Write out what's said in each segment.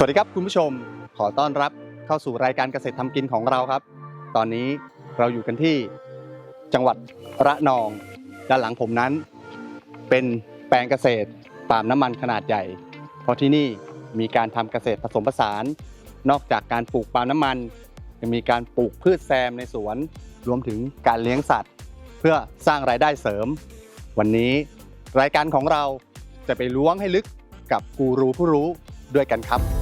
สวัสดีครับคุณผู้ชมขอต้อนรับเข้าสู่รายการเกษตรทำกินของเราครับ ตอนนี้เราอยู่กันที่จังหวัดระนอง ด้านหลังผมนั้น เป็นแปลงเกษตรปาล์มน้ำมันขนาดใหญ่ เพราะที่นี่มีการทำเกษตรผสมผสาน นอกจากการปลูกปาล์มน้ำมันยังมีการปลูกพืชแซมในสวน รวมถึงการเลี้ยงสัตว์ เพื่อสร้างรายได้เสริม วันนี้รายการของเราจะไปล้วงให้ลึกกับกูรูผู้รู้ด้วยกันครับ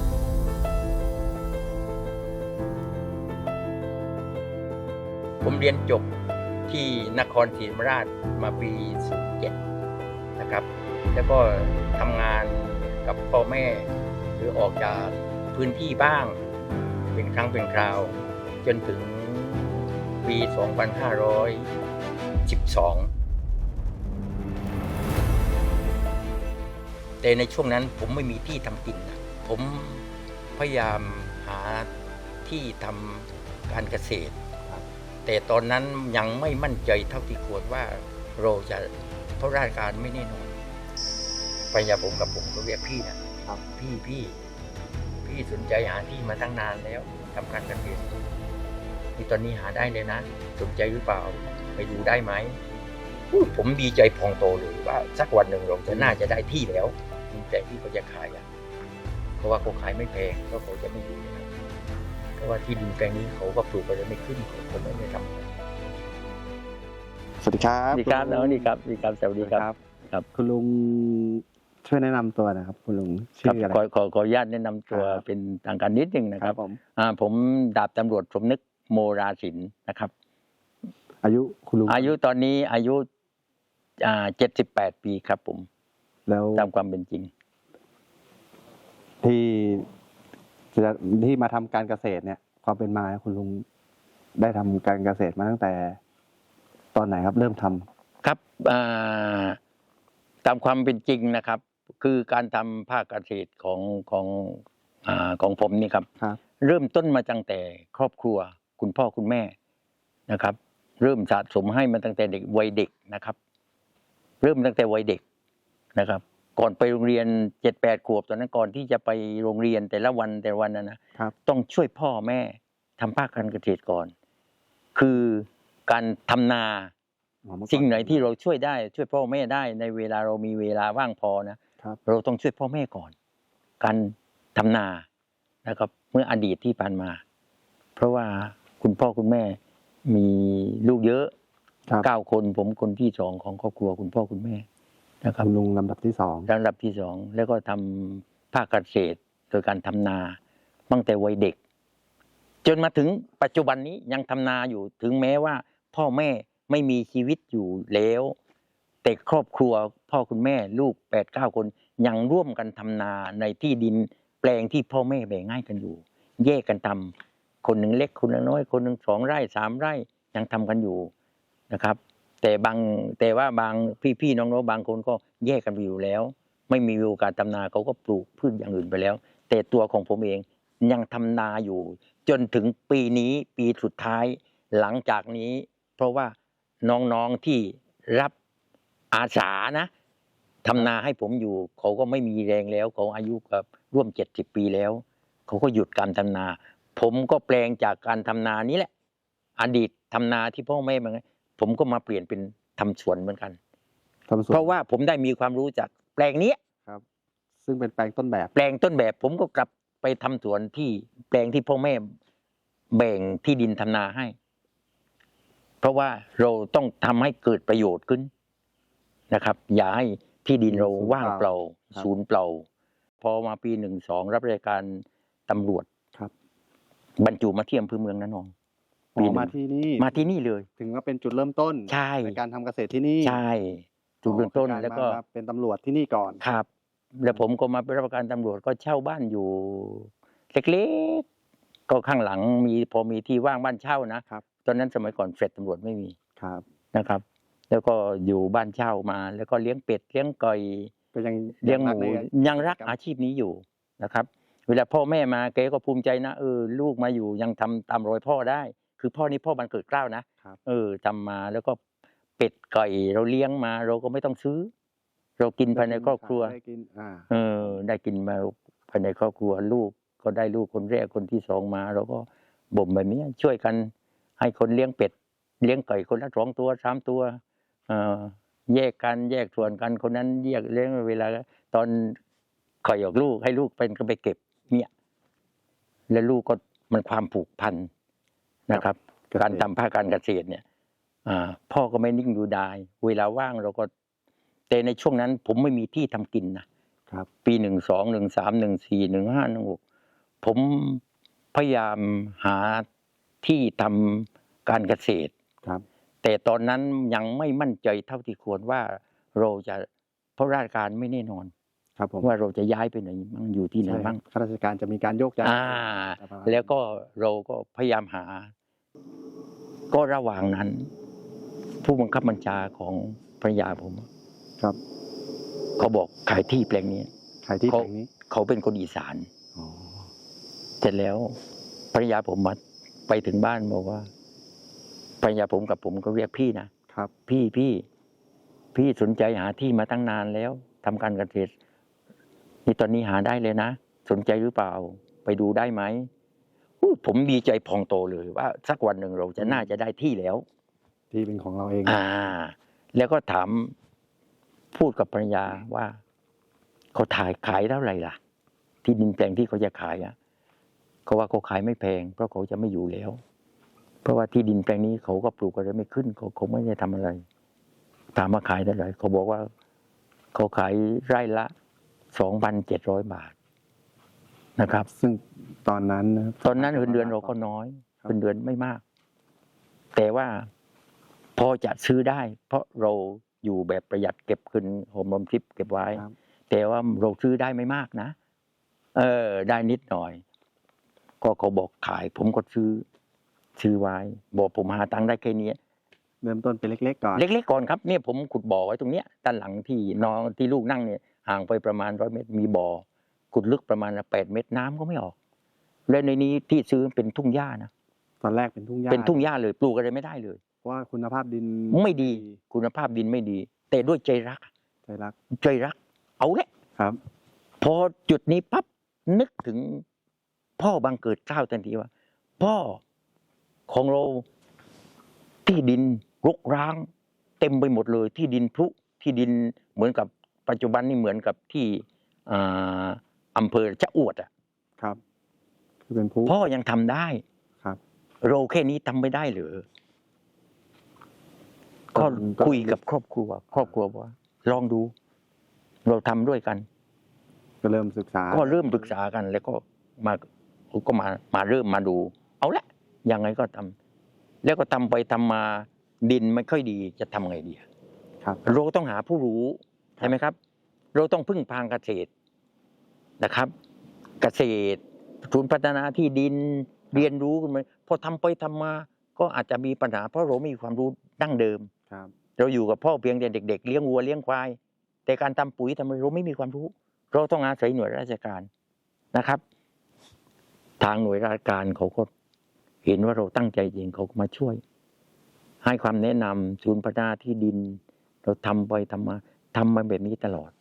ผมเรียนจบที่นครศรีธรรมราชมาปี07นะครับ แล้วก็ทำงานกับพ่อแม่ หรือออกจากพื้นที่บ้าง เป็นครั้งเป็นคราว จนถึงปี 2512 แต่ในช่วงนั้นผมไม่มีที่ทำกินนะผมพยายามหาที่ทำการเกษตร แต่ตอนนั้นยังไม่มั่นใจเท่าที่ควรว่าเราจะเพราะราชการไม่แน่นอนภรรยาผมกับผมก็เรียกพี่นะครับพี่พี่พี่สนใจหาที่มาตั้งนานแล้วทำการเกษตรนี่ตอนนี้หาได้เลยนะ สนใจหรือเปล่า ไปดูได้ไหมอู้ผมดีใจพองโตเลยว่า สักวันหนึ่งเราจะน่าจะได้ที่แล้ว แต่ที่เขาจะขายอะเพราะว่าเขาขายไม่แพงเพราะเขาจะไม่อยู่ ว่าที่ดินแปลงนี้เขาก็ปลูกไปแล้วไม่ขึ้นเขาเขาไม่ได้ทำสวัสดีครับสวัสดีครับน้องดีครับสวัสดีครับสวัสดีครับ ครับ คุณลุงช่วยแนะนำตัวนะครับ คุณลุงคชื่รับออะไรขอขอขออนุญาตแนะนำตัวครับเป็นทางการนิดนึงนะคครัรับบผมอ่าผมดาบตำรวจสมนึกโมราศิลป์นะครับ อายุคุณลุงอายุตอนนี้อายุอ่าเจ็ดสิบแปดปีครับผม แล้วตามความเป็นจริง ที่จะ ที่มาทำการเกษตรเนี่ยความเป็นมาคุณลุงได้ทำการเกษตรมาตั้งแต่ ตอนไหนครับ เริ่มทำครับอ่าตามความเป็นจริงนะครับ คือการทำภาคเกษตรของของอ่าของผมนี่ครับครับเริ่มต้นมาตั้งแต่ครอบครัว คุณพ่อคุณแม่นะครับ เริ่มสะสมให้มาตั้งแต่เด็กวัยเด็กนะครับ เริ่มตั้งแต่วัยเด็กนะครับ ก่อนไปโรงเรียนเจ็ดแปดขวบตอนนั้นก่อนที่จะไปโรงเรียนแต่ละวันแต่ละวันนะนะครับต้องช่วยพ่อแม่ทำภาคการเกษตรก่อน คือการทำนาอ๋อเมื่อก่อสิ่งไหนที่เราช่วยได้ ช่วยพ่อแม่ได้ในเวลาเรามีเวลาว่างพอนะครับเราต้องช่วยพ่อแม่ก่อน การทำนานะครับ เมื่ออดีตที่ผ่านมา เพราะว่าคุณพ่อคุณแม่มีลูกเยอะครับเก้าคนผมคนที่สองของครอบครัวคุณพ่อคุณแม่ นะครับคุณลุงลำดับที่สองลำดับที่สองแล้วก็ทำภาคเกษตรโดยการทำนาตั้งแต่วัยเด็ก จนมาถึงปัจจุบันนี้ยังทำนาอยู่ถึงแม้ว่า พ่อแม่ไม่มีชีวิตอยู่แล้ว แต่ครอบครัวพ่อคุณแม่ลูกแปดเก้าคนยังร่วมกันทำนาในที่ดินแปลงที่พ่อแม่แบ่งให้กันอยู่ แยกกันทำคนหนึ่งเล็กคนหนึ่งน้อย คนหนึ่งสองไร่สามไร่ยังทำกันอยู่นะครับ แต่บางแต่ว่าบางพี่ๆน้องๆบางคนก็แยกกันไปอยู่แล้ว ไม่มีโอกาสทำนาเขาก็ปลูกพืชอย่างอื่นไปแล้ว แต่ตัวของผมเองยังทำนาอยู่ จนถึงปีนี้ปีสุดท้ายหลังจากนี้ เพราะว่าน้องๆที่รับอาสานะทำนาให้ผมอยู่ เขาก็ไม่มีแรงแล้ว เขาอายุกับร่วมเจ็ดสิบปีแล้ว เขาก็หยุดการทำนา ผมก็แปลงจากการทำนานี้แหละ อดีตทำนาที่พ่อแม่มัน ผมก็มาเปลี่ยนเป็นทำสวนเหมือนกันทำสวนเพราะว่าผมได้มีความรู้จากแปลงเนี้ยครับ ซึ่งเป็นแปลงต้นแบบ แปลงต้นแบบ ผมก็กลับไปทำสวนที่แปลงที่พ่อแม่แบ่งที่ดินทำนาให้ เพราะว่าเราต้องทำให้เกิดประโยชน์ขึ้นนะครับ อย่าให้ที่ดินเราว่างเปล่าครับศูนย์เปล่า พอมาปีหนึ่งสองรับราชการตำรวจครับ บรรจุมาที่อำเภอเมืองนั่นอง อ๋ปีอหนึ่งมาที่นี่มาที่นี่เลย ถึงว่าเป็นจุดเริ่มต้นใช่ในการทำเกษตรที่นี่ใช่จุดเริ่มต้นอ๋อคือารแล้วก็มาเป็นตำรวจที่นี่ก่อนครับ แล้วผมก็มาเป็นรับประการตำรวจก็เช่าบ้านอยู่เล็กๆก็ข้างหลังมีพอมีที่ว่างบ้านเช่านะครับตอนนั้นสมัยก่อนเฟดตำรวจไม่มีครับนะครับ แล้วก็อยู่บ้านเช่ามา แล้วก็เลี้ยงเป็ดเลี้ยงไก่ก็ยังเลี้ยงหรักมูในยังรักอาชีพนี้อยู่นะครับ เวลาพ่อแม่มาแกก็ภูมิใจนะเออลูกมาอยู่ยังทำตามรอยพ่อได้ คือพ่อนี่พ่อบันเกิดเกล้าวนะครับเออทำมาแล้วก็เป็ดไก่เราเลี้ยงมา เราก็ไม่ต้องซื้อ เรากินภายในครอบครัวได้กินอ่าเออ ได้กินมาภายในครอบครัวลูกก็ได้ลูกคนแรกคนที่สองมา เราก็บ่มแบบนี้ช่วยกัน ให้คนเลี้ยงเป็ด เลี้ยงไก่คนละสองตัวสามตัวเอ่อแยกกันแยกส่วนกันคนนั้นแยกเลี้ยงเวลา ตอนไข่ออกลูกให้ลูกเป็นก็ไปเก็บเนี่ย แล้วลูกก็มันความผูกพัน นะครับ การทำภาคการเกษตรเนี่ยอ่าพ่อก็ไม่นิ่งดูดาย เวลาว่างเราก็ แต่ในช่วงนั้น ผมไม่มีที่ทำกินนะครับ ปีหนึ่งสองหนึ่งสามหนึ่งสี่หนึ่งห้าหนึ่งหกผมพยายามหาที่ทำการเกษตรครับ แต่ตอนนั้นยังไม่มั่นใจเท่าที่ควรว่าเราจะเพราะราชการไม่แน่นอนครับผมว่าเราจะย้ายไปไหนบ้างอยู่ที่ไหนใช่ครับ้างข้าราชการจะมีการโยกย้ายอ่าแล้วก็เราก็พยายามหา ก็ระหว่างนั้น ผู้บังคับบัญชาของภรรยาผม ครับ เขาบอกขายที่แปลงนี้ขายที่เขาแปลงนี้เขาเป็นคนอีสานอ๋อเสร็จแล้วภรรยาผมมาไปถึงบ้านบอกว่าภรรยาผมกับผมก็เรียกพี่นะครับ พี่พี่ พี่สนใจหาที่มาตั้งนานแล้วทำการเกษตรนี่ตอนนี้หาได้เลยนะ สนใจหรือเปล่า ไปดูได้ไหมอู้ ผมดีใจพองโตเลยว่า สักวันหนึ่งเราจะน่าจะได้ที่แล้ว ที่เป็นของเราเอง อ่า แล้วก็ถามพูดกับภรรยาว่าเขาถ่ายขายเท่าไหร่ล่ะ ที่ดินแปลงที่เขาจะขายอะเขาว่าเขาขายไม่แพง เพราะเขาจะไม่อยู่แล้ว เพราะว่าที่ดินแปลงนี้เขาก็ปลูกอะไรไม่ขึ้นเขาเขาไม่ได้ทำอะไร ถามมาขายเท่าไหร่เขาบอกว่าเขาขายไร่ละสองพันเจ็ดร้อยบาท นะครับ ซึ่งตอนนั้นนะครับตอนนั้นเงินเดือนเราก็น้อยครับเงินเดือนไม่มาก แต่ว่าพอจะซื้อได้ เพราะเราอยู่แบบประหยัดเก็บคืนโฮมรอมทริปเก็บไว้ครับแต่ว่าเราซื้อได้ไม่มากนะ เออ ได้นิดหน่อย ก็เขาบอกขาย ผมก็ซื้อซื้อไว้ บอกผมหาตังค์ได้แค่นี้เริ่มต้นเป็นเล็กๆก่อน เล็กๆก่อนครับเนี่ยผมขุดบ่อไว้ตรงเนี้ยด้านหลังที่น้องที่ลูกนั่งเนี่ยห่างไปประมาณร้อยเมตรมีบ่อ ขุดลึกประมาณแปดเมตรน้ำก็ไม่ออก และในนี้ที่ซื้อเป็นทุ่งหญ้านะตอนแรกเป็นทุ่งหญ้าเป็นทุ่งหญ้าเลยปลูกอะไรไม่ได้เลยเพราะว่าคุณภาพดินไม่ดี คุณภาพดินไม่ดี แต่ด้วยใจรัก ใจรัก ใจรัก เอาละครับ พอจุดนี้ปั๊บนึกถึงพ่อบังเกิดเกล้าวทันทีว่า พ่อของเราที่ดินรกร้าง เต็มไปหมดเลย ที่ดินพลุที่ดินเหมือนกับปัจจุบันนี่เหมือนกับที่ อ่าอำเภอจะอวดอะครับคือเป็นผู้ พ่อยังทำได้ครับ เราแค่นี้ทำไม่ได้เหรือก็ คุยกับครอบครัว ครอบครัวว่า ลองดู เราทำด้วยกัน ก็เริ่มศึกษาก็เริ่มปรึกษากัน แล้วก็มาก็มามาเริ่มมาดู เอาละยังไงก็ทำแล้วก็ทำไปทำมาดินไม่ค่อยดีจะทำไงดีอะ ครับ เราต้องหาผู้รู้ใช่ไหมครับ เราต้องพึ่งพางเกษตร นะครับ เกษตรศูนย์พัฒนาที่ดินเรียนรู้กันไปพอทำไปทำมาก็อาจจะมีปัญหาเพราะเราไม่มีความรู้ดั้งเดิมครับเราอยู่กับพ่อเพียงแต่เด็ก ๆ เลี้ยงวัวเลี้ยงควาย แต่การทำปุ๋ยทำอะไรเราไม่มีความรู้ เราต้องอาศัยหน่วยราชการนะครับ ทางหน่วยราชการเขาก็เห็นว่าเราตั้งใจจริงเขาก็มาช่วย ให้ความแนะนำศูนย์พัฒนาที่ดิน เราทำไปทำมาทำมาแบบนี้ตลอด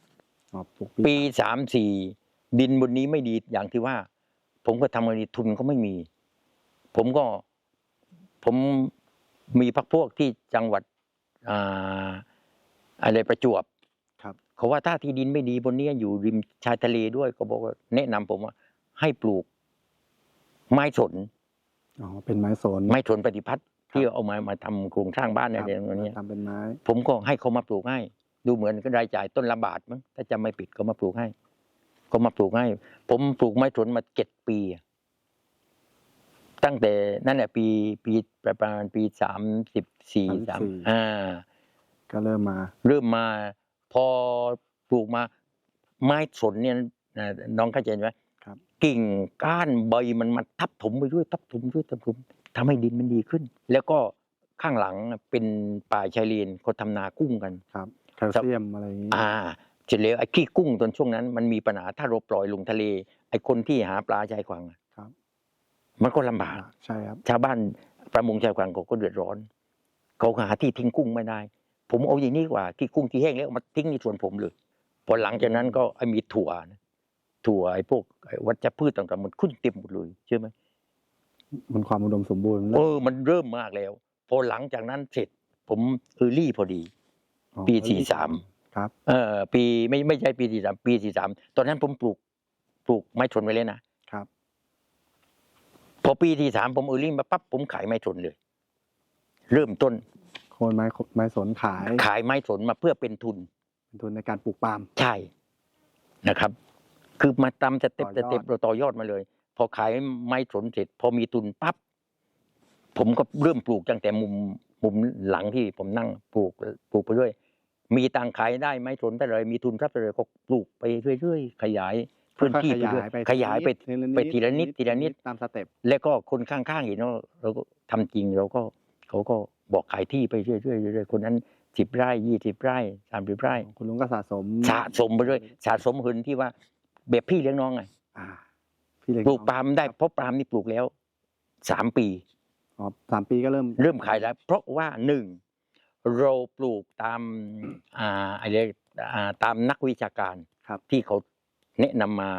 อ๋อปลูกปีสามสี่ ดินบนนี้ไม่ดีอย่างที่ว่า ผมก็ทำอะไรทุนก็ไม่มี ผมก็ผมมีพักพวกที่จังหวัดอ่าอะไรประจวบครับเขาว่าถ้าที่ดินไม่ดีบนเนี้ยอยู่ริมชายทะเลด้วยก็บอกว่าแนะนำผมว่า ให้ปลูก ไม้สนอ๋อเป็นไม้สนไม้สนปฏิพัฒน์ที่เอามามาทำโครงสร้างบ้านคอะไรรับอย่างเงี้ยทำเป็นไม้ ผมก็ให้เขามาปลูกให้ ดูเหมือนก็รายจ่ายต้นละบาทมั้งถ้าจำไม่ผิดเขามาปลูกให้ เขามาปลูกให้ ผมปลูกไม้สนมาเจ็ดปีอะตั้งแต่นั่นแหละปีปีประมาณปีสามสิบสี่สาม34อ่า ก็เริ่มมา เริ่มมา พอปลูกมา ไม้สนเนี่ยนะน้องเข้าใจไหมครับกิ่งก้านใบมันมาทับถมไปด้วยทับถมด้วยทับถมทำให้ดินมันดีขึ้น แล้วก็ข้างหลังเป็นป่าชายเลนเขาทำนากุ้งกันครับแคลเซียมอะไรอย่างนี้อ่า เสร็จแล้วไอ้ขี้กุ้งตอนช่วงนั้น มันมีปัญหาถ้าเราปล่อยลงทะเล ไอ้คนที่หาปลาชายฝั่งอะครับ มันก็ลำบากใช่ครับชาวบ้านประมงชายฝั่งเขาก็เดือดร้อนเขาหาที่ทิ้งกุ้งไม่ได้ ผมเอาอย่างนี้ดีกว่าที่กุ้งที่แห้งแล้วเอามาทิ้งในสวนผมเลยพอหลังจากนั้นก็ไอ้มีถั่วนะถั่วไอ้พวกไอ้วัชพืชต่างๆมันขึ้นเต็มหมดเลยใช่อไหมมันความอุดมสมบูรณ์เออมันเริ่มมากแล้ว พอหลังจากนั้นเสร็จ ผมเออรี่พอดีอ๋อปีสี่สาม ครับเออปีไม่ไม่ใช่ปีสี่สามปีสี่สามตอนนั้นผมปลูกปลูกไม้ชนไว้เลยนะครับ พอปีที่สามผมเออรี่มาปั๊บผมขายไม้ชนเลย เริ่มต้นโคนไม้ไม้สนขาย ขายไม้สนมาเพื่อเป็นทุน เป็นทุนในการปลูกปาล์มใช่นะครับ คือมาตามสเต็ปต่สอยอดเต็ปเราต่อยอดมาเลย พอขายไม้สนเสร็จ พอมีทุนปั๊บผมก็เริ่มปลูกตั้งแต่มุมมุมหลังที่ผมนั่งปลูกปลูกไปเรื่อย มีตังค์ขายได้ไม้สนไปเลย มีทุนครับไปเลยก็ปลูกไปเรื่อยๆ ขยายพื้นที่ไปค่อยๆเรื่อยไปขยายไปไปทีละนิดทีละนิดตามสเต็ปแล้วก็คนข้างๆเห็นว่าเราก็ทำจริงเราก็เขาก็บอกขายที่ไปเรื่อยๆเรื่อยๆคนนั้นสิบไร่ยี่สิบไร่สามสิบไร่ คุณลุงก็สะสมสะสมไปเรื่อยสะสมหืนที่ว่าแบบพี่เลี้ยงน้องไงอ่าพี่เล็กปลูกปาล์มได้เพราะปาล์มนี่ปลูกแล้วสามปีอ๋อสามปีก็เริ่ม เริ่มขายแล้ว เพราะว่าหนึ่ง เราปลูกตามอ่าอะไรอ่าตามนักวิชาการครับที่เขาแนะนำมา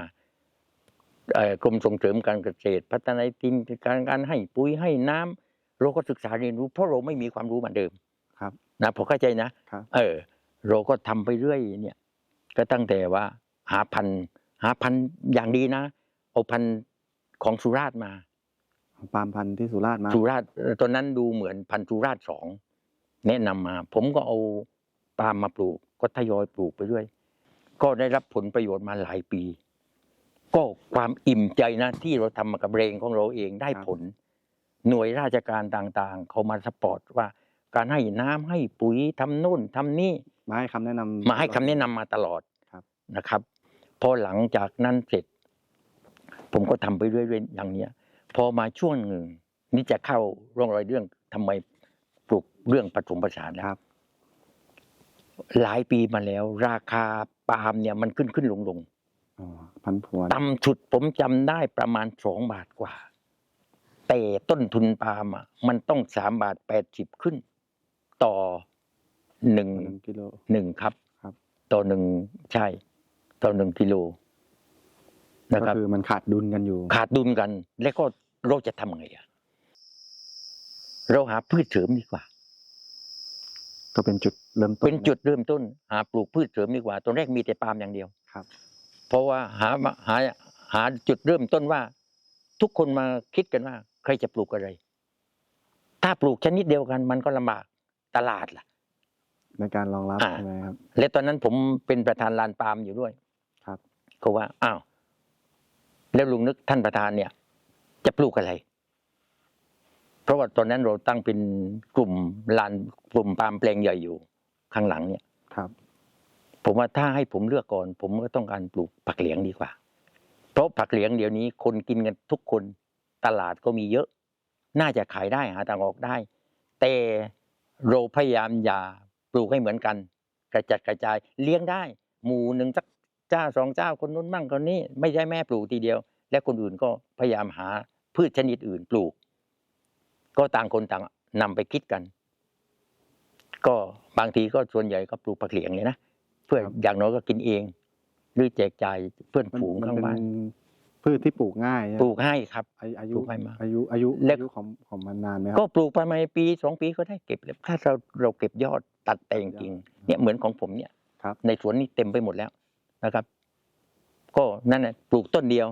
เอ่อกรมส่งเสริมการเกษตร พัฒนาดินการการให้ปุ๋ยให้น้ำเราก็ศึกษาเรียนรู้ เพราะเราไม่มีความรู้เหมือนเดิมครับนะผมเข้าใจนะครับเออ เราก็ทำไปเรื่อยเนี่ย ก็ตั้งแต่ว่า หาพันธุ์หาพันธุ์อย่างดีนะเอาพันธุ์ของสุราษฎร์มาปาล์มพันธุ์ที่สุราษฎร์มา สุราษฎร์เอ่อตอนนั้นดูเหมือนพันธุ์สุราษฎร์สอง แนะนำมา ผมก็เอาปาล์มมาปลูก ก็ทยอยปลูกไปด้วย ก็ได้รับผลประโยชน์มาหลายปี ก็ความอิ่มใจนะที่เราทำมากับแรงของเราเองได้ผล หน่วยราชการต่างๆ เขามาสปอร์ตว่า การให้น้ำให้ปุ๋ยทำนู่นทำนี่มาให้คำแนะนำมาให้คำแนะนำมาตลอดครับนะครับ พอหลังจากนั้นเสร็จ ผมก็ทำไปเรื่อยๆอย่างเนี้ย พอมาช่วงหนึ่งนี่จะเข้าร่องรอยเรื่องทำไมปลูก เรื่องผสมผสานนะครับ หลายปีมาแล้ว ราคาปาล์มเนี่ยมันขึ้นขึ้นลงลงอ๋อพันธุ์ผวนต่ำสุดผมจำได้ประมาณสองบาทกว่า แต่ต้นทุนปาล์มอะมันต้องสามบาทแปดสิบขึ้น ต่อหนึ่งหนึ่งกิโลหนึ่งครับ ครับ ต่อหนึ่งใช่ ต่อหนึ่งกิโลนะก็ครับคือมันขาดดุลกันอยู่ ขาดดุลกัน แล้วก็เราจะทำไงอะเราหาพืชเสริมดีกว่า ก็เป็นจุดเริ่มต้นเป็นจุดเริ่มต้น หาปลูกพืชเสริมดีกว่าตอนแรกมีแต่ปาล์มอย่างเดียวครับ เพราะว่าหาหาหาจุดเริ่มต้นว่า ทุกคนมาคิดกันว่า ใครจะปลูกอะไร ถ้าปลูกชนิดเดียวกันมันก็ลำบากตลาดล่ะ ในการรองรับอ่าใช่ไหมครับ และตอนนั้นผมเป็นประธานลานปาล์มอยู่ด้วย ครับก็ว่าอ้าวแล้วลุงนึกท่านประธานเนี่ย จะปลูกอะไร เพราะว่าตอนนั้นเราตั้งเป็นกลุ่มลานกลุ่มปาล์มแปลงใหญ่อยู่ข้างหลังเนี่ยครับ ผมว่าถ้าให้ผมเลือกก่อน ผมก็ต้องการปลูกผักเหลียงดีกว่า เพราะผักเหลียงเดี๋ยวนี้คนกินกันทุกคนตลาดก็มีเยอะ น่าจะขายได้หาทางออกได้ แต่เราพยายามอย่าปลูกให้เหมือนกัน กระจัดกระจายเลี้ยงได้ หมู่หนึ่งสักเจ้าสองเจ้าคนนู้นมั่งคนนี้ ไม่ใช่แม่ปลูกทีเดียว และคนอื่นก็พยายามหาพืชชนิดอื่นปลูก ก็ต่างคนต่างนำไปคิดกัน ก็บางทีก็ส่วนใหญ่ก็ปลูกผักเหลียงเลยนะเพื่อครับอย่างน้อยก็กินเอง หรือแจกจ่ายเพื่อนมันฝูงมันข้างเป็นบ้านพืชที่ปลูกง่ายใช่ไหมปลูกให้ครับ อายุอายุปลูกให้มากอายุอายุและอายุของของมันนานไหมครัก็ปลูกประมาณปีสองปีก็ได้เก็บแล้วถ้าเราเราเก็บยอดตัดแต่งกิ่งเนี่ยเหมือนของผมเนี่ยครับในสวนนี่เต็มไปหมดแล้วนะครับ ก็นั่นแหละปลูกต้นเดียว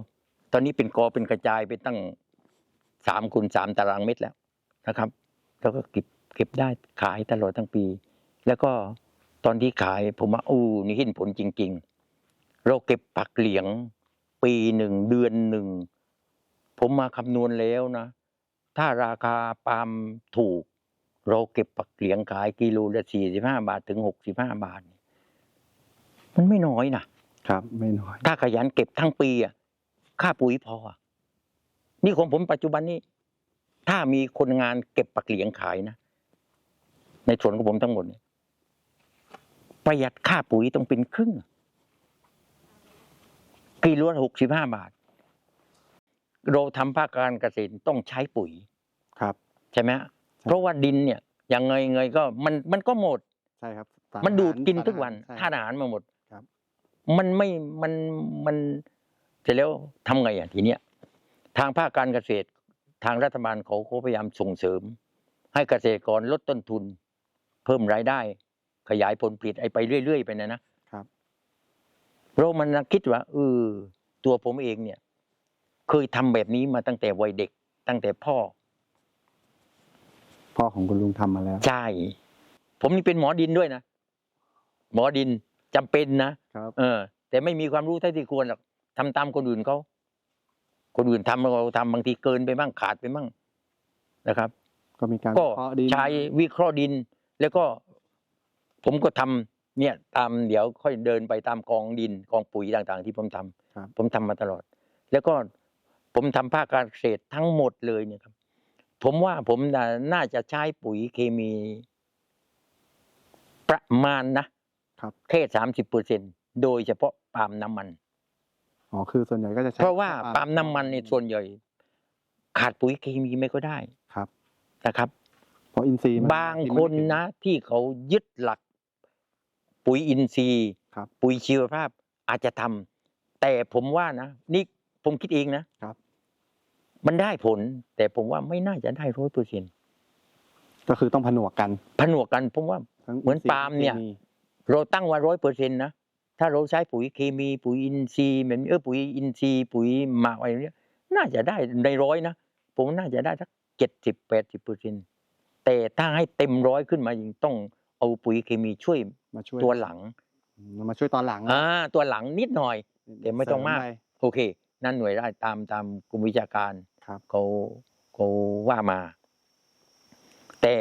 ตอนนี้เป็นกอเป็นกระจายไปตั้งสามคูณสามตารางเมตรแล้ว นะครับ แล้วก็เก็บเก็บได้ขายตลอดทั้งปี แล้วก็ตอนที่ขายผมว่าอู้นี่เห็นผลจริง ๆ เราเก็บผักเหลียง ปีหนึ่งเดือนหนึ่งผมมาคำนวณแล้วนะ ถ้าราคาปาล์มถูก เราเก็บผักเหลียงขายกิโลละสี่สิบห้าบาทถึงหกสิบห้าบาท มันไม่น้อยนะครับ ไม่น้อย ถ้าขยันเก็บทั้งปีอะค่าปุ๋ยพออะนี่ของผมปัจจุบันนี้ ถ้ามีคนงานเก็บผักเหลียงขายนะ ในสวนของผมทั้งหมดเนี่ยประหยัดค่าปุ๋ยต้องเป็นครึ่งกิโลละหกสิบห้าบาท เราทำภาคการเกษตรต้องใช้ปุ๋ยครับ ใช่ไหมฮะเพราะว่าดินเนี่ยยังไงไงก็มันมันก็หมดใช่ครับสารมันดูดอาหารกินสารทุกวันใช่ธาตุอาหารมาหมดครับ มันไม่มันมันเสร็จแล้วทำไงอะทีเนี้ย ทางภาคการเกษตร ทางรัฐบาลเขาเขาพยายามส่งเสริม ให้เกษตรกรลดต้นทุน เพิ่มรายได้ ขยายผลผลิตไอ้ไปเรื่อยๆ ไปนะนะครับเรามันนะคิดว่าเออตัวผมเองเนี่ย เคยทำแบบนี้มาตั้งแต่วัยเด็ก ตั้งแต่พ่อ พ่อของคุณลุงทำมาแล้ว ใช่ ผมนี่เป็นหมอดินด้วยนะหมอดินจำเป็นนะครับ เออ แต่ไม่มีความรู้เท่าที่ควรหรอกทำตามคนอื่นเขา คนอื่นทำเราทำบางทีเกินไปบ้างขาดไปบ้างนะครับ ก็มีการก็เพาะดินใช้วิเคราะห์ดิน แล้วก็ ผมก็ทำเนี่ยตามเดี๋ยวค่อยเดินไปตามกองดินกองปุ๋ยต่างๆ ที่ผมทำครับผมทำมาตลอด แล้วก็ผมทำภาคการเกษตรทั้งหมดเลยเนี่ยครับ ผมว่าผมน่าน่าจะใช้ปุ๋ยเคมีประมาณนะครับ แค่สามสิบเปอร์เซ็นโดยเฉพาะปาล์มน้ำมัน อ๋อคือส่วนใหญ่ก็จะใช้เพราะว่าปาล์มน้ำมันในส่วนใหญ่ ขาดปุ๋ยเคมีไม่ก็ได้ครับนะครับ เพราะอินทรีย์มันบางคนนะ ที่เขายึดหลัก ปุ๋ยอินทรีย์ครับปุ๋ยชีวภาพอาจจะทำแต่ผมว่านะนี่ผมคิดเองนะครับ มันได้ผล แต่ผมว่าไม่น่าจะได้ร้อยเปอร์เซ็นก็คือต้องผนวกกัน ผนวกกันผมว่าทั้งเหมือนทรีปาล์มเนี่ยคมีเราตั้งว่าร้อยเปอร์เซ็นต์นะ ถ้าเราใช้ปุ๋ยเคมีปุ๋ยอินทรีย์แบบนี้เออปุ๋ยอินทรีย์ปุ๋ยหมักอะไรเนี้ยน่าจะได้ในร้อยนะผมน่าจะได้สักเจ็ดสิบแปดสิบเปอร์เซ็นต์แต่ถ้าให้เต็มร้อยขึ้นมาจริงต้องเอาปุ๋ยเคมีช่วยมาช่วยตัวหลังอืมมาช่วยตอนหลังนะอ่าตัวหลังนิดหน่อยแต่ไม่ต้องมากเสริปโอเค นั่นหน่วยได้ตามตามกรมวิชาการครับเขาเขาว่ามา แต่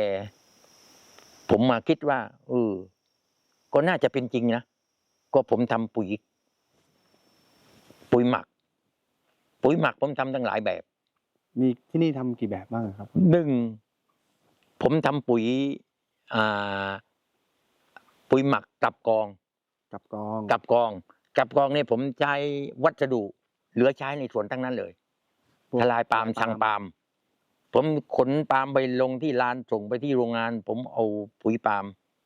ผมมาคิดว่าเออก็น่าจะเป็นจริงนะ ก็ผมทำปุ๋ย ปุ๋ยหมัก ปุ๋ยหมักผมทำตั้งหลายแบบ มีที่นี่ทำกี่แบบบ้างครับหนึ่งผมทำปุ๋ยอ่าปุ๋ยหมักกับกองกับกองกับกองกับกองเนี่ยผมใช้วัสดุ เหลือใช้ในสวนทั้งนั้นเลยพวกทลายปาล์มสั่งปาล์มผมขนปาล์มไปลงที่ลานส่งไปที่โรงงาน ผมเอาปุ๋ยปาล์ม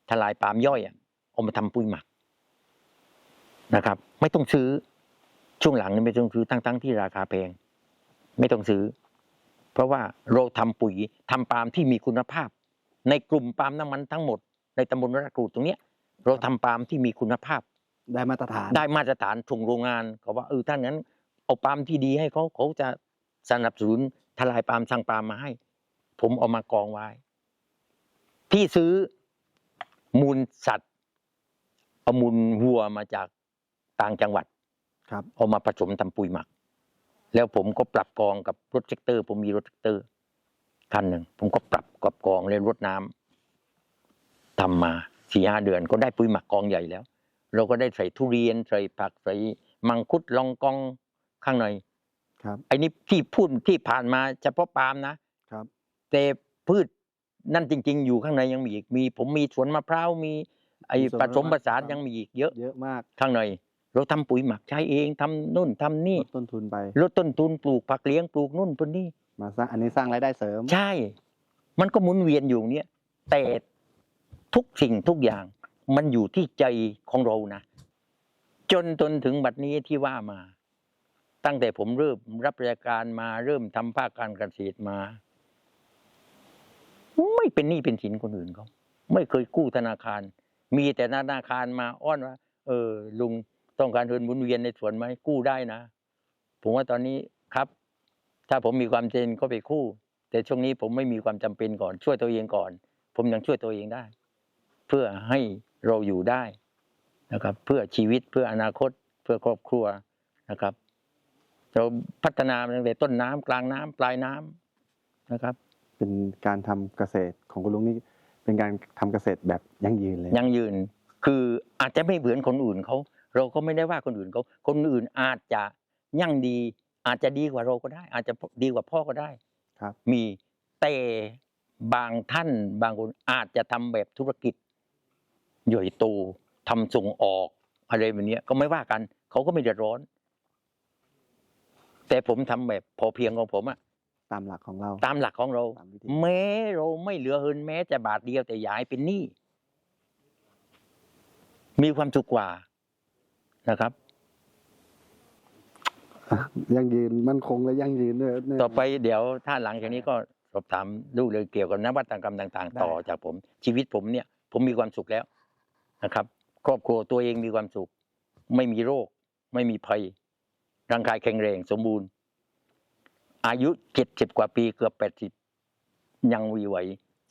ทลายปาล์มย่อยอะเอามาทำปุ๋ยหมัก นะครับ ไม่ต้องซื้อช่วงหลังนี่ไม่ต้องซื้อทั้งทั้งๆที่ราคาแพงไม่ต้องซื้อ เพราะว่าเราทำปุ๋ยทำปาล์มที่มีคุณภาพ ในกลุ่มปาล์มน้ำมันทั้งหมด ในตำบลระกรูดตรงเนี้ย เราทำปาล์มที่มีคุณภาพ ได้มาตรฐาน ได้มาตรฐานส่งโรงงานเขาว่าเออถ้างั้น เอาปาล์มที่ดีให้เขาเขาจะสนับสนุนทลายปาล์มสั่งปาล์มมาให้ ผมเอามากองไว้ ที่ซื้อมูลสัตว์เอามูลวัวมาจาก ต่างจังหวัดครับเอามาผสมทำปุ๋ยหมัก แล้วผมก็ปรับกองกับรถแท็กเตอร์ ผมมีรถแท็กเตอร์คันหนึ่งผมก็ปรับกับกองเลยรดน้ำทำมาสี่ห้าเดือนก็ได้ปุ๋ยหมักกองใหญ่แล้ว เราก็ได้ใส่ทุเรียนใส่ผักใส่มังคุดลองกองข้างในครับไอ้นี่ที่พูดที่ผ่านมาเฉพาะปาล์มนะครับแต่พืชนั่นจริง ๆ อยู่ข้างในยังมีอีกมี ผมมีสวนมะพร้าวมี ไอ้มีสวนผสมมะพร้าวผสานยังมีอีกเยอะเยอะมากข้างใน เราทำปุ๋ยหมักใช้เองทำนู่นทำนี่ลดต้นทุนไปลดต้นทุนปลูกผักเลี้ยงปลูกนู่นปลูกนี่มาสร้างอันนี้สร้างรายได้เสริม ใช่ มันก็หมุนเวียนอยู่เนี้ยแต่ทุกสิ่งทุกอย่างมันอยู่ที่ใจของเรานะ จนจนถึงบัดนี้ที่ว่ามา ตั้งแต่ผมเริ่มรับราชการมาเริ่มทำภาคการเกษตรมา ไม่เป็นหนี้เป็นสินคนอื่นเขาไม่เคยกู้ธนาคาร มีแต่ธนาคารมาอ้อนว่า เออลุง ต้องการเงินหมุนเวียนในสวนไหมกู้ได้นะ ผมว่าตอนนี้ครับ ถ้าผมมีความจำเป็นก็ไปกู้ แต่ช่วงนี้ผมไม่มีความจำเป็นก่อน ช่วยตัวเองก่อน ผมยังช่วยตัวเองได้ เพื่อให้เราอยู่ได้นะครับ เพื่อชีวิตเพื่ออนาคต เพื่อครอบครัวนะครับ เราพัฒนามาตั้งแต่ต้นน้ำกลางน้ำปลายน้ำนะครับ เป็นการทำเกษตรของคุณลุงนี่เป็นการทำเกษตรแบบยั่งยืนเลยยังยืน คืออาจจะไม่เหมือนคนอื่นเขา เราก็ไม่ได้ว่าคนอื่นเขาคนอื่นอาจจะยั่งดี อาจจะดีกว่าเราก็ได้ อาจจะดีกว่าพ่อก็ได้ครับ มีแต่บางท่านบางคนอาจจะทำแบบธุรกิจใหญ่โตทำส่งออกอะไรแบบเนี้ยก็ไม่ว่ากันเขาก็ไม่เดือดร้อน แต่ผมทำแบบพอเพียงของผมอะตามหลักของเรา ตามหลักของเราตามวิธีแม้เราไม่เหลือเงินแม้แต่บาทเดียวแต่อย่าให้เป็นหนี้มีความสุขกว่า นะครับ ยั่งยืนมั่นคงและยั่งยืนด้วยเนี่ย ต่อไปเดี๋ยวถ้าหลังจากนี้ก็สอบถามลูกเลยเกี่ยวกับนวัตกรรมต่าง ได้ ๆ ต่อจากผม ชีวิตผมเนี่ย ผมมีความสุขแล้วนะครับ ครอบครัวตัวเองมีความสุข ไม่มีโรค ไม่มีภัย ร่างกายแข็งแรงสมบูรณ์ อายุเจ็ดสิบกว่าปีเกือบแปดสิบยังวีไหว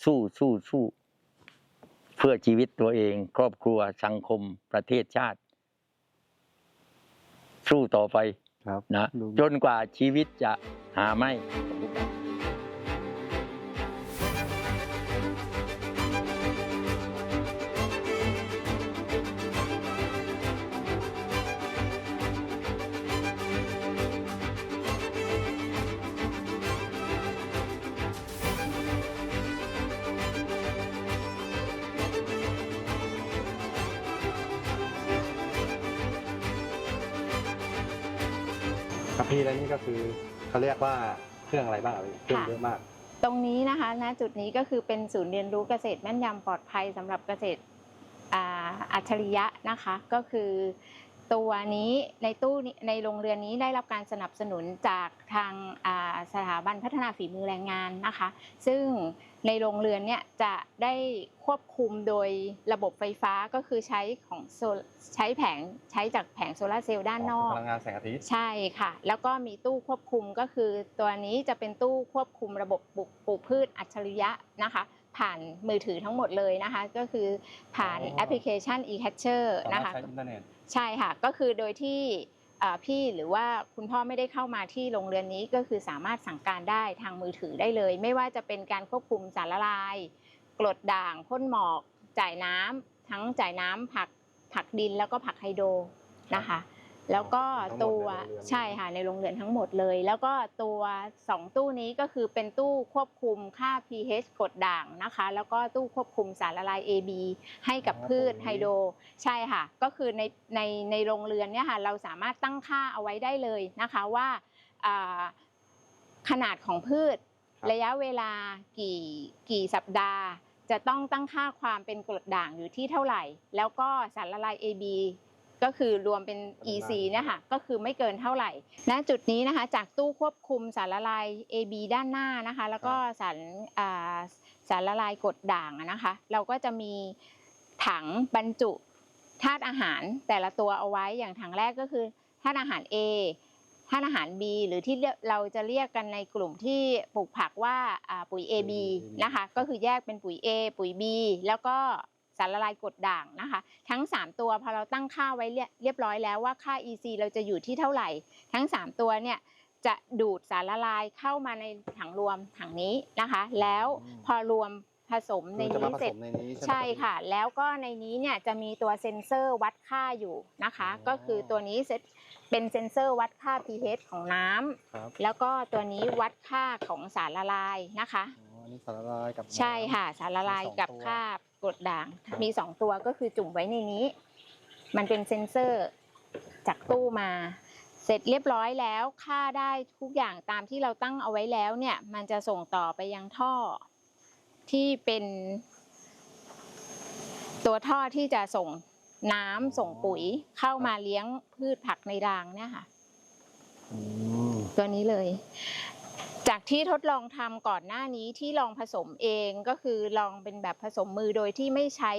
สู้สู้สู้ เพื่อชีวิตตัวเอง ครอบครัวสังคมประเทศชาติ สู้ต่อไปครับนะลุงจนกว่าชีวิตจะหาไม่ ครับพี่แล้วนี่ก็คือเขาเรียกว่าเครื่องอะไรบ้างอะพี่เครื่องค่ะเยอะมาก ตรงนี้นะคะณจุดนี้ก็คือเป็นศูนย์เรียนรู้เกษตรแม่นยำปลอดภัยสำหรับเกษตรอ่าอัจฉริยะนะคะก็คือตัวนี้ในตู้นี้ในโรงเรือนนี้ได้รับการสนับสนุนจากทางอ่าสถาบันพัฒนาฝีมือแรงงานนะคะ ซึ่ง ในโรงเรือนเนี่ยจะได้ควบคุมโดยระบบไฟฟ้าก็คือใช้ของโซลใช้แผงใช้จากแผงโซลาร์เซลล์ด้านนอกพลังงานแสงอาทิตย์ใช่ค่ะ แล้วก็มีตู้ควบคุมก็คือตัวนี้จะเป็นตู้ควบคุมระบบปลูกปลูกพืชอัจฉริยะนะคะ ผ่านมือถือทั้งหมดเลยนะคะ ก็คือผ่านอ๋อแอปพลิเคชัน e-catcher สานะมารถคะใช้อินเทอร์เน็ตใช่ค่ะ ก็คือโดยที่เอ่อ พี่หรือว่าคุณพ่อไม่ได้เข้ามาที่โรงเรือนนี้ก็คือสามารถสั่งการได้ทางมือถือได้เลย ไม่ว่าจะเป็นการควบคุมสารละลาย กรดด่างพ่นหมอก จ่ายน้ำทั้งจ่ายน้ำผักผักดินแล้วก็ผักไฮโดรนะคะ แล้วก็ตัวใช่ค่ะในโรงเรือนทั้งหมดเลย แล้วก็ตัวสองตู้นี้ก็คือเป็นตู้ควบคุมค่า pH กรดด่างนะคะ แล้วก็ตู้ควบคุมสารละลาย AB ให้กับพืชไฮโดรใช่ค่ะ ก็คือในในในโรงเรือนเนี่ยค่ะเราสามารถตั้งค่าเอาไว้ได้เลยนะคะว่าอ่าขนาดของพืชครับระยะเวลากี่กี่สัปดาห์ จะต้องตั้งค่าความเป็นกรดด่างอยู่ที่เท่าไหร่ แล้วก็สารละลาย AB ก็คือรวมเป็น EC เนี่ยค่ะก็คือไม่เกินเท่าไหร่ณจุดนี้นะคะ จากตู้ควบคุมสารละลาย AB ด้านหน้านะคะ แล้วก็สารอ่าสารละลายกรดด่างอะนะคะ เราก็จะมีถังบรรจุธาตุอาหารแต่ละตัวเอาไว้อย่างถังแรกก็คือธาตุอาหาร A ธาตุอาหาร B หรือที่เรียกเราจะเรียกกันในกลุ่มที่ปลูกผักว่าอ่าปุ๋ย AB นะคะ ก็คือแยกเป็นปุ๋ย A ปุ๋ย B แล้วก็ สารละลายกรดด่างนะคะ ทั้ง 3 ตัวพอเราตั้งค่าไว้เรียเรียบร้อยแล้วว่าค่า EC เราจะอยู่ที่เท่าไหร่ ทั้ง 3 ตัวเนี่ยจะดูดสารละลายเข้ามาในถังรวมถังนี้นะคะ แล้วพอรวมผสมในคือจะมานี้ผเสร็สจมในนี้ใช่ไหมใช่รับพี่ค่ะ แล้วก็ในนี้เนี่ยจะมีตัวเซ็นเซอร์วัดค่าอยู่นะคะอ๋อก็คือตัวนี้เซ็ตเป็นเซ็นเซอร์วัดค่า pH ของน้ำครับแล้วก็ตัวนี้วัดค่าของสารละลายนะคะอ๋ออันนี้สารละลายกับน้ำใช่ค่ะ สารละลายมีสองกับตัวค่า กรดด่างมี2ตัวก็คือจุ่มไว้ในนี้ มันเป็นเซ็นเซอร์จากตู้มา เสร็จเรียบร้อยแล้วค่าได้ทุกอย่างตามที่เราตั้งเอาไว้แล้วเนี่ย มันจะส่งต่อไปยังท่อที่เป็น ตัวท่อที่จะส่งน้ำส่งปุ๋ยเข้ามาเลี้ยงพืชผักในรางเนี่ยค่ะอืมตัวนี้เลย จากที่ทดลองทำก่อนหน้านี้ที่ลองผสมเองก็คือลองเป็นแบบผสมมือโดยที่ไม่ใช้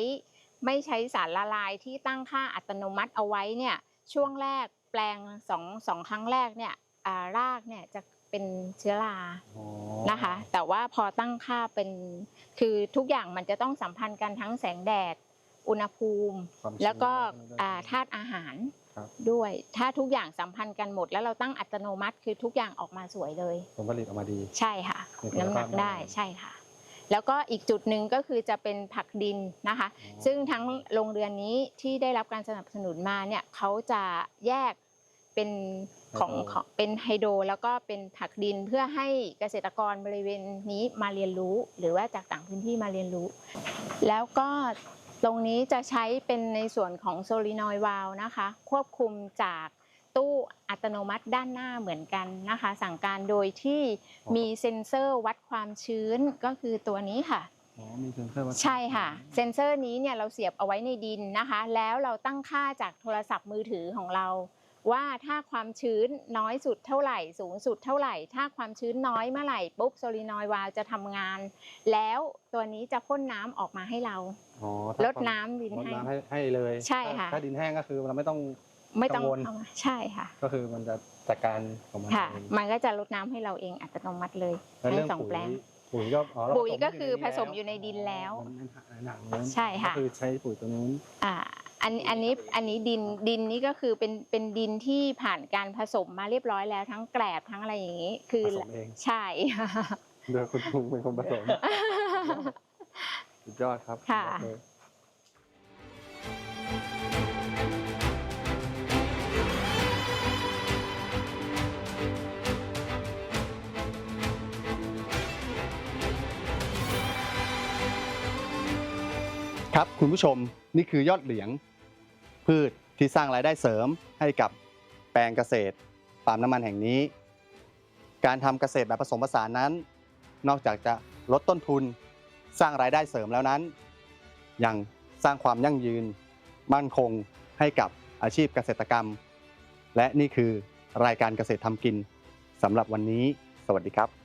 ไม่ใช้สารละลายที่ตั้งค่าอัตโนมัติเอาไว้เนี่ยช่วงแรกแปลงสองสองครั้งแรกเนี่ยอ่ารากเนี่ยจะเป็นเชื้อราอ๋อนะคะ แต่ว่าพอตั้งค่าเป็นคือทุกอย่างมันจะต้องสัมพันธ์กันทั้งแสงแดด อุณหภูมิความชื้นแล้วก็ด้วยอ่าธาตุอาหารครับ ด้วย ถ้าทุกอย่างสัมพันธ์กันหมด แล้วเราตั้งอัตโนมัติคือทุกอย่างออกมาสวยเลย ผลผลิตออกมาดี ใช่ค่ะ มีคุณน้ำหนัภาพกได้แน่นอนใช่ค่ะ แล้วก็อีกจุดหนึ่งก็คือจะเป็นผักดินนะคะ อ๋อ ซึ่งทั้งโรงเรือนนี้ที่ได้รับการสนับสนุนมาเนี่ยเขาจะแยกเป็นของของเป็นไฮโดรแล้วก็เป็นผักดินเพื่อให้เกษตรกรบริเวณนี้มาเรียนรู้ หรือว่าจากต่างพื้นที่มาเรียนรู้ แล้วก็ ตรงนี้จะใช้เป็นในส่วนของโซลินอยวาลนะคะ ควบคุมจากตู้อัตโนมัติด้านหน้าเหมือนกันนะคะ สั่งการโดยที่มีเซ็นเซอร์วัดความชื้นก็คือตัวนี้ค่ะอ๋อมีเซ็นเซอร์วัดใช่ค่ะ เซ็นเซอร์นี้เนี่ยเราเสียบเอาไว้ในดินนะคะ แล้วเราตั้งค่าจากโทรศัพท์มือถือของเรา ว่าถ้าความชื้นน้อยสุดเท่าไหร่ สูงสุดเท่าไหร่ ถ้าความชื้นน้อยเมื่อไหร่ปุ๊บโซลินอยวาล์วจะทำงาน แล้วตัวนี้จะพ่นน้ำออกมาให้เรา อ๋อลดน้ำดินลดให้ น้ำให้ให้เลยใช่ค่ะ ถ้าถ้าดินแห้งก็คือเราไม่ต้อง ไม่ต้องกังวล เอามาใช่ค่ะ ก็คือมันจะจัดการของมันค่ะ เองมันก็จะลดน้ำให้เราเองอัตโนมัติเลยแล้วทั้เรื่องงสองปุ๋ยแปลงปุ๋ยก็อ๋อเราปุ๋ยผสมก็คือผสมแล้วอยู่ในดินแล้วในหนังนู้นใช่ค่ะ ก็คือใช้ปุ๋ยตัวนู้น อ่าอันอันนี้อันนี้ดินดินนี่ก็คือเป็นเป็นดินที่ผ่านการผสมมาเรียบร้อยแล้วทั้งแกลบทั้งอะไรอย่างนี้ คือผสมเอง ใช่ โดยคุณลุงเป็นคนผสม สุดยอดครับค่ะ สุดยอดเลยครับคุณผู้ชมนี่คือยอดเหลียง พืชที่สร้างรายได้เสริมให้กับแปลงเกษตรปาล์มน้ำมันแห่งนี้ การทำเกษตรแบบผสมผสานนั้น นอกจากจะลดต้นทุน สร้างรายได้เสริมแล้วนั้น ยังสร้างความยั่งยืนมั่นคงให้กับอาชีพเกษตรกรรม และนี่คือรายการเกษตรทำกินสำหรับวันนี้ สวัสดีครับ